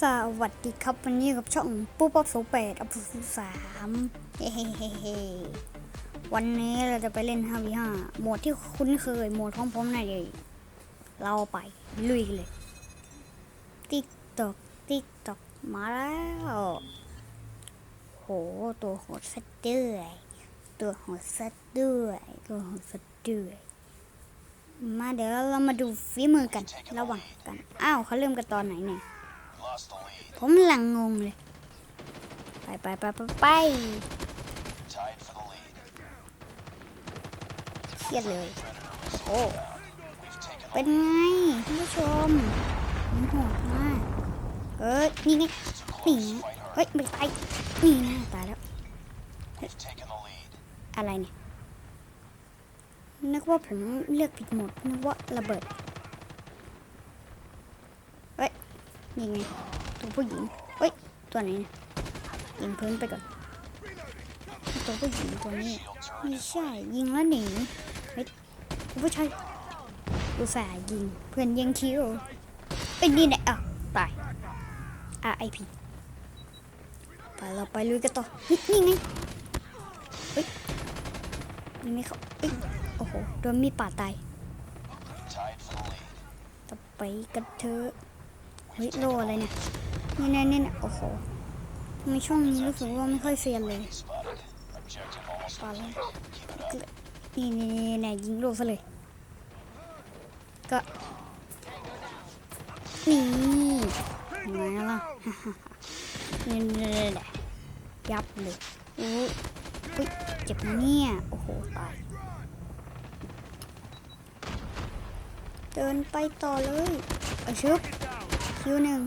สวัสดีครับวันนี้กับช่องปุ๊บป๊อบโสแปดอัพสุสามเฮ้เฮ้เฮ้เฮ้วันนี้เราจะไปเล่น 5v5 โหมดที่คุ้นเคยโหมดของผมนั่นเองเราไปลุยกันเลย ติ๊กตอกติ๊กตอกมาแล้วโหตัวโหดสัดด้วยตัวโหดสัดด้วยตัวโหดสัดด้วยมาเดี๋ยวเรามาดูฝีมือกันระหว่างกัน อ้าวเขาเริ่มกันตอนไหนเนี่ย ผมหลังงงเลย ไปไปไปไปไปเครียดเลย โอ้ เป็นไงท่านผู้ชมผมโหดมาก เอ้ยนี่ไงนี่เฮ้ยไม่ตายนี่นะตายแล้ว อะไรเนี่ย นึกว่าผมเลือกผิดหมด นึกว่าระเบิด เฮ้ย นี่ไงตัวผู้หญิงเฮ้ย ตัวไหนเนี่ยยิงพื้นไปก่อน ตัวผู้หญิงตัวนี้ ไม่ใช่ ยิงแล้วหนี เฮ้ยตัวผู้ชายอุตส่าห์ยิง เพื่อนยิงคิวไอ้ยนี่แหละอะตาย RIP ไปเราไปลุยกันต่อ นี่นี่ไงเฮ้ยยังไม่เขาเอ้ย โอ้โห โดนมีดปาดตาย Tied for the lead. ต่อไปกันเถอะเฮ้ยโลอะไรเนี่ยนี่แน่นี่แน่โอ้โหทำไมช่วงนี้รู้สึกว่าไม่ค่อยเซียนเลย Spotted. Objective almost ปาแล้วนี่นี่นี่นี่ยิงโลซะเลย ก็นี่ยังไงล่ะนี่นี่นี่นี่ยับเลยโอ้ยอุ๊ยเจ็บเนี่ย โอ้โห ตาย เดินไปต่อเลย เอาชุบ คิวหนึ่ง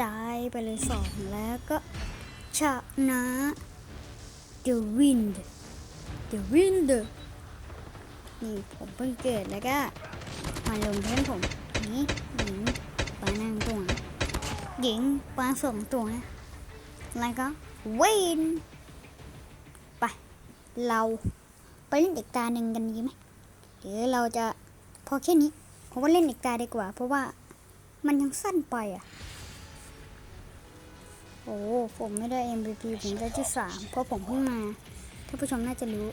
ได้ไปเลยสองแล้วก็ชนะ The Wind The Wind นี่ผมเพิ่งเกิดแล้วก็ มาลงเพื่อนผมนี่หญิงปลานางตัวหญิงปลาสองตัวแล้วก็วินไป เราไปเล่นอีกตาหนึ่งกันดีไหมหรือเราจะพอแค่นี้ผมว่าเล่นอีกตาดีกว่า เพราะว่า มันยังสั้นไปอะ โอ้ ผมไม่ได้ MVP ผมได้ที่สามเพราะผมเพิ่งมาท่านผู้ชมน่าจะรู้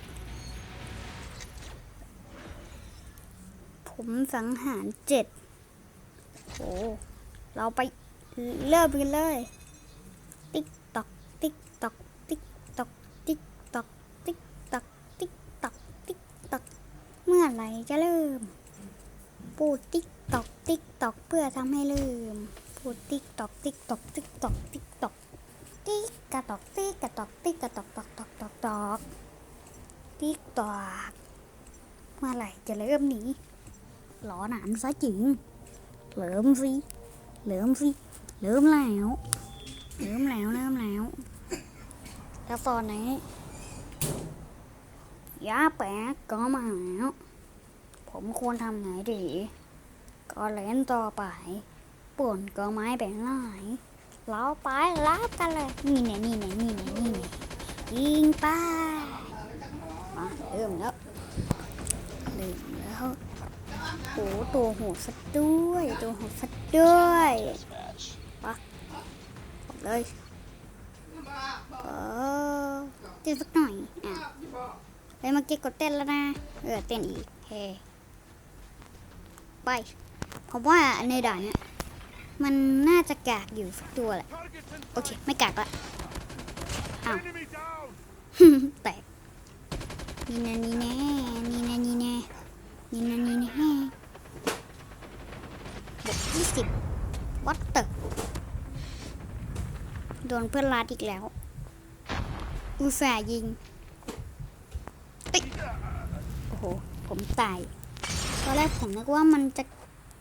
ผมสังหารเจ็ดโอ้เราไปเริ่มกันเลย ติ๊กตอกติ๊กตอกติ๊กตอกติ๊กตอกติ๊กตอกติ๊กตอกติ๊กตอกเมื่อไหร่จะเริ่มพูติ๊ก ติ๊กตอกเพื่อทำให้เริ่มพูดติ๊กตอกติ๊กตอกติ๊กตอกติ๊กตอกติ๊กกระตอกติ๊กกระตอกติ๊กกระตอกตอกตอกตอกตอกติ๊กตอกเมื่อไหร่จะเริ่มหนีหลอหนานซะจริงเริ่มสิเริ่มสิเริ่มแล้วเริ่มแล้วเริ่มแล้วแล้วตอนนี้ยาแปะก็มาแล้วผมควรทำไงดี ก็เล่นต่อไปป่วนก็ไม้แบ่งหลายเราไปรับกันเลย นี่เนี่ยนี่เนี่ยนี่เนี่ยนี่เนี่ยยิงไปมาเริ่มแล้วเริ่มแล้วโอ้ตัวโหดสัดด้วยตัวโหดสัดด้วย Match. ออกเลยเออเต้นสักหน่อยอะเฮ้ยเมื่อกี้กดเต้นแล้วนะเออเต้นอีกเฮ้ไป ผมว่าในด่านเนี้ยมันน่าจะกากอยู่สักตัวแหละ โอเค ไม่กากละอ้าวแตกนี่นะนี่แน่นี่นะนี่แน่นี่นะนี่แน่บวกยี่สิบวัตเตอร์โดนเพื่อนลาดอีกแล้ว อุตส่าห์ยิงโอ้โห ผมตายตอนแรกผมนึกว่ามันจะ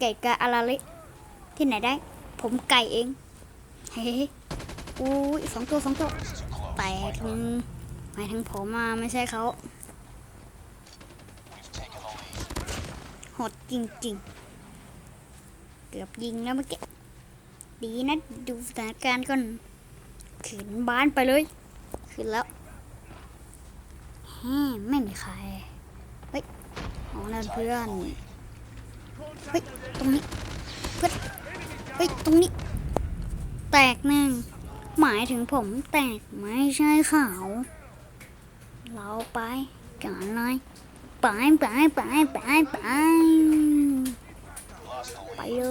ไก่กะอาราลิที่ไหนได้ ผมไก่เอง เฮ้อุ้ยสองตัวสองตัวแตกหนึ่งหมายถึงผมมาไม่ใช่เขาหดจริงๆ เกือบยิงแล้วเมื่อกี้ ดีนะดูสถานการณ์ก่อนขึ้นบ้านไปเลยขึ้นแล้วแฮมไม่มีใคร เฮ้ยเอานั่นเพื่อน เฮ้ย ตรงนี้ เพื่อนเฮ้ย ตรงนี้ แตกหนึ่ง หมายถึงผมแตกไม่ใช่เขาเราไปกันเลยไปไปไปไปไปไปเล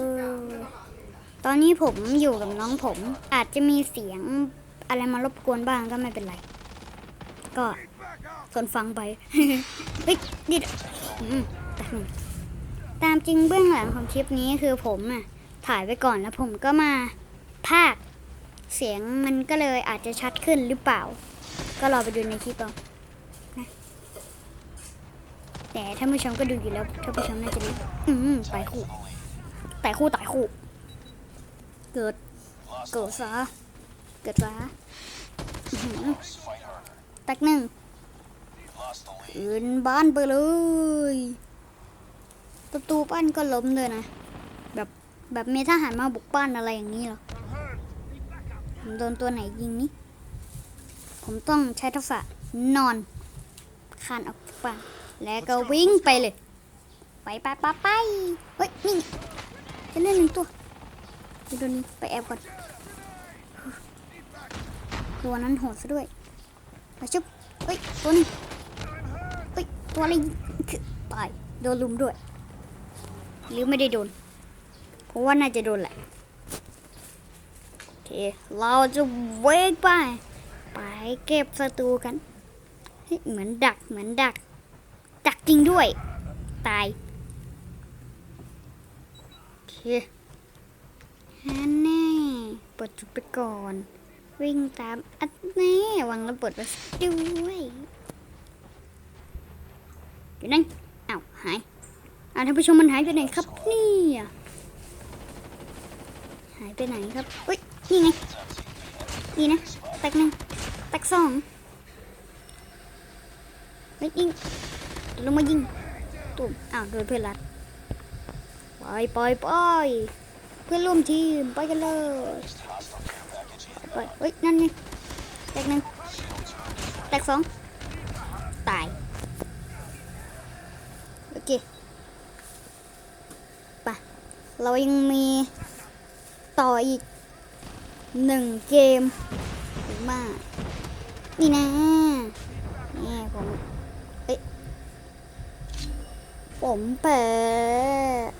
ยตอนนี้ผมอยู่กับน้องผม อาจจะมีเสียงอะไรมารบกวนบ้างก็ไม่เป็นไร ก็ทนฟังไป เฮ้ยนี่อืมแป๊บนึง ตามจริงเบื้องหลังของคลิปนี้คือผมอะถ่ายไว้ก่อนแล้วผมก็มาพากเสียงมันก็เลยอาจจะชัดขึ้นหรือเปล่า ก็รอไปดูในคลิปเอานะแต่ถ้าผู้ชมก็ดูอยู่แล้วถ้าผู้ชมน่าจะรู้อืมไปคู่ The lead. แต่คู่ต่อยคู่ เกิด เกิดซะเกิดซะอื้อหือ close. Fight harder. แตกหนึ่งอื่นบ้านไปเลย ประตูบ้นก็ล้มเลยนะ แบบแบบมีทหารมาบุกบ้นอะไรอย่างนี้หรอ ผมโดนตัวไหนยิงนี่ ผมต้องใช้ทักษะนอน คานออกจากบ้นแล้วก็วิ่งไปเลย ไปไปไปไปเฮ้ยนี่ไงจะเล่นหนึ่งตัวเดี๋ยวตัวนี้ไปแอบก่อนตัวนั้นโหดซะด้วยมาชุบเฮ้ยตัวนี้เฮ้ยตัวอะไรตายโดนลุมด้วย หรือไม่ได้โดน เพราะว่าน่าจะโดนแหละโอเคเราจะเวกไป ไปเก็บศัตรูกันเหมือนดักเหมือนดัก ดักจริงด้วย ตายโอเคฮันแน่เปิดจุดไปก่อน วิ่งตามอัดแน่วางระเบิดไว้ด้วยอยู่นั่นอ้าวหาย อ้าท่านผู้ชมมันหายไปไหนครับนี่หายไปไหนครับเฮ้ยนี่ไงนี่นะแตกหนึ่งแตกสองเฮ้ยยิงลงมายิงตุ่มอ้าวโดนเพื่อนรัดไปไปไปเพื่อนร่วมทีมไปกันเลย hostile care package in. ไปเฮ้ยนั่นไงแตกหนึ่งแตกสองตาย โอเคไป เรายังมีต่ออีกหนึ่งเกมหรือมานี่นะนี่ผมเอ้ยผมเปิด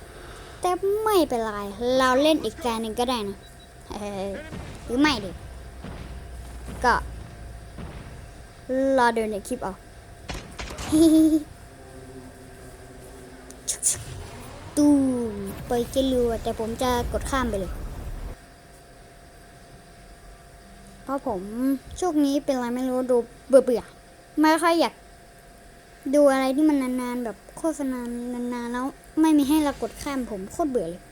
แต่ไม่เป็นไร เราเล่นอีกการหนึ่งก็ได้นะหรือไม่ดิก็รอดูในคลิปเอา ตูมไปจะรัวแต่ผมจะกดข้ามไปเลย เพราะผมช่วงนี้เป็นอะไรไม่รู้ดูเบื่อเบื่อๆไม่ค่อยอยากดูอะไรที่มันนานๆ แบบโฆษณานานๆ แล้วไม่มีให้เรากดข้ามผมโคตรเบื่อเลย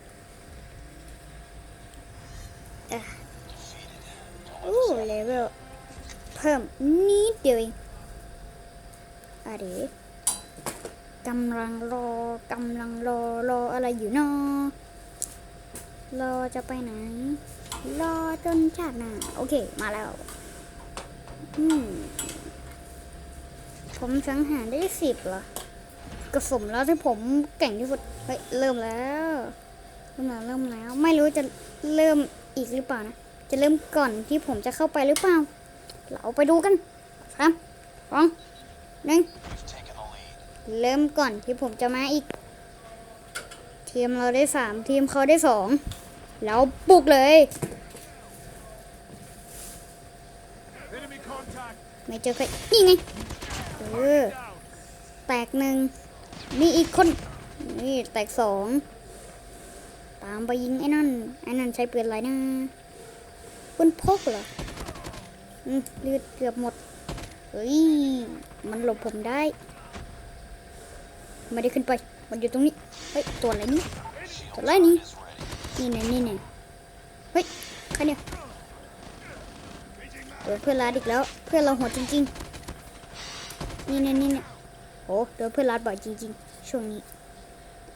โอ้เลเวลเพิ่มนิดเดียวเองอะเดยว กำลังรอกำลังรอรออะไรอยู่เนอะรอจะไปไหน รอจนชาติหน้าโอเค มาแล้ว อืม ผมสังหารได้สิบเหรอกระสมแล้วที่ผมเก่งที่สุดเฮ้ยเริ่มแล้วเริ่มแล้วเริ่มแล้ว ไม่รู้จะเริ่มอีกหรือเปล่านะ จะเริ่มก่อนที่ผมจะเข้าไปหรือเปล่า เราไปดูกันสามสองหนึ่ง เริ่มก่อนที่ผมจะมาอีก ทีมเราได้สามทีมเขาได้สองแล้วบุกเลย Enemy contact. ไม่เจอใครนี่ไงเออแตกหนึ่งมีอีกคน นี่แตกสองตามไปยิงไอ้นั่นไอ้นั่นใช้ปืนอะไรนะปืนพกเหรออืมเลือดเกือบหมดเฮ้ยมันหลบผมได้ ไม่ได้ขึ้นไป มันอยู่ตรงนี้ เฮ้ย ตัวอะไรนี่ตัวอะไรนี่ Is ready. นี่ไงนี่ไงเฮ้ยใครเนี่ยโดนเพื่อนรัดอีกแล้ว เพื่อนเราโหดจริงๆ นี่เนี่ยนี่เนี่ยโอ้โดนเพื่อนรัดบ่อยจริง ๆ ช่วงนี้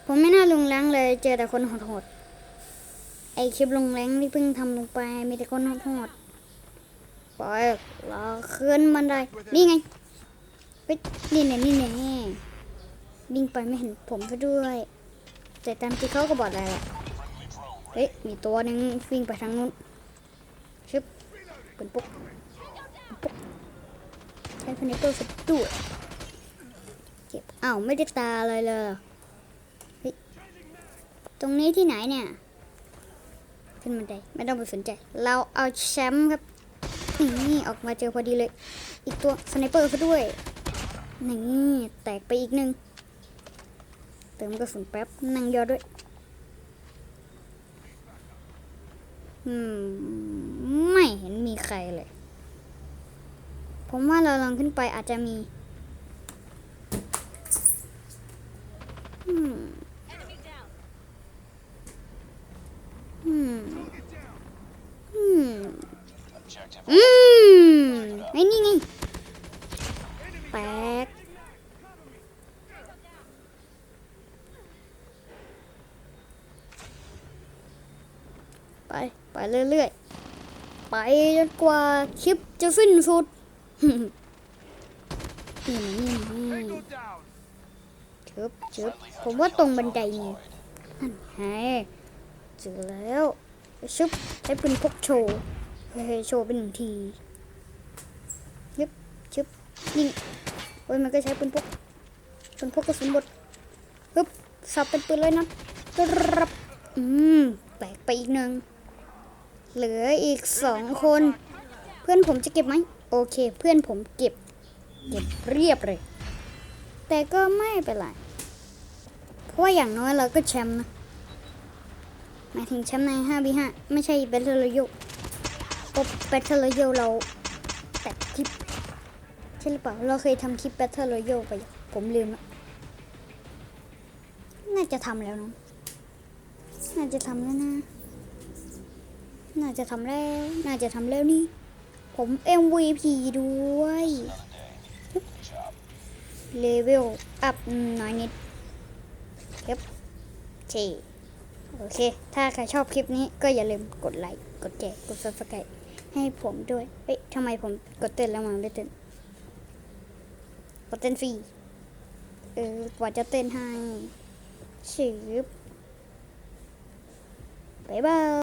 ผมไม่น่าลงแรงเลย เจอแต่คนโหดๆ ไอคลิปลงแรงที่เพิ่งทำลงไป มีแต่คนโหดๆ ไปเราขึ้นบันไดนี่ไงเฮ้ยนี่เนี่ยนี่เนี่ย วิ่งไปไม่เห็นผมซะด้วย แต่ตามที่เขาก็บอกอะไรแหละเฮ้ย มีตัวหนึ่งวิ่งไปทางนู้น ชึบปืนปุ๊กปุ๊กใช้พเนเตอร์สด้วยเก็บอ้าวไม่ได้ตาเลยเลยเฮ้ย ตรงนี้ที่ไหนเนี่ย ขึ้นบันได้ไม่ต้องไปสนใจ เราเอาแชมป์ครับ นี่ออกมาเจอพอดีเลย อีกตัวสไนเปอร์ซะด้วย นี่แตกไปอีกหนึ่ง เติมกระสุนแป๊บนั่งยอด้วย อืม ไม่เห็นมีใครเลย ผมว่าเราลองขึ้นไปอาจจะมี อืม อืม อืม อืม ไอ้นี่ไงแตก ไปไปเรื่อยๆ ไปจนกว่าคลิปจะสิ้นสุดนี่นี่นี่ชึบชึบผมว่าตรงบันไดนี่นั่นไงเจอแล้วชึบใช้ปืนพกโชว์เฮ้ยโชว์เป็นหนึ่งทียึบชึบยิงโอ้ยมันก็ใช้ปืนพกปืนพกกระสุนบดฮึบสับเป็นปืนเลยนะรับอืมแตกไปอีกหนึ่ง เหลืออีกสองคน เพื่อนผมจะเก็บไหมโอเค เพื่อนผมเก็บ เก็บเรียบเลย แต่ก็ไม่เป็นไรเพราะว่าอย่างน้อยเราก็แชมป์นะหมายถึงแชมป์ใน 5v5 ไม่ใช่ Battle Royale เพราะ Battle Royale เราแต่คลิปใช่หรือเปล่าเราเคยทำคลิป Battle Royale ไป ผมลืมแล้วน่าจะทำแล้วนะน่าจะทำแล้วนะ น่าจะทำแล้ว น่าจะทำแล้วนี่ ผม MVP ด้วยเลเวลอัพน้อยนิดครับเชโอเค ถ้าใครชอบคลิปนี้ก็อย่าลืมกดไลค์ กดแชร์ กด subscribe ให้ผมด้วยเฮ้ยทำไมผมกดเต้นแล้วมันไม่เต้น กดเต้นฟรี เออกว่าจะเต้นให้ชืบบ๊ายบาย